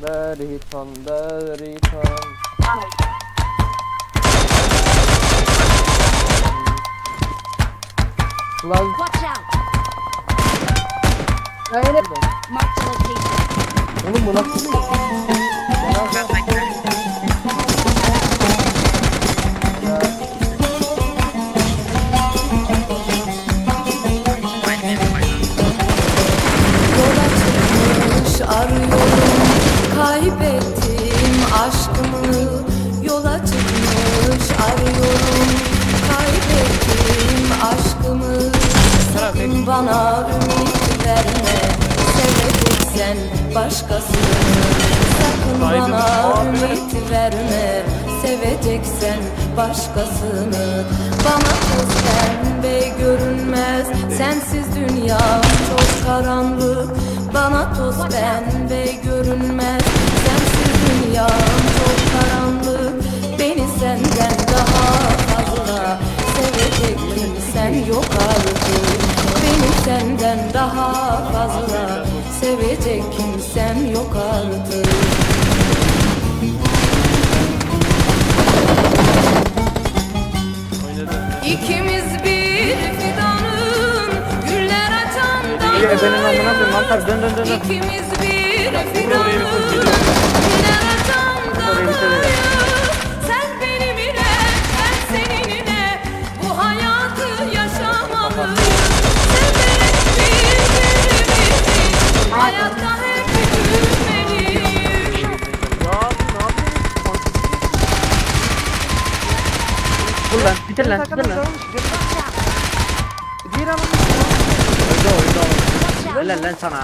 Deriton, Deriton. Lan Watch out! Öyle Mark the location. oğlum bu nasıl bana ümit verme Seveceksen başkasını Sakın bana ümit verme Seveceksen başkasını Bana toz pembe görünmez Sensiz dünya çok karanlık. Bana toz pembe görünmez senden daha fazla. Sevecek kimsen yok artık. İkimiz bir fidanın güller açan dön. İkimiz bir fidanın Dur lan bitir lan bitir lan. Öldü o öldü o. Helal lan sana.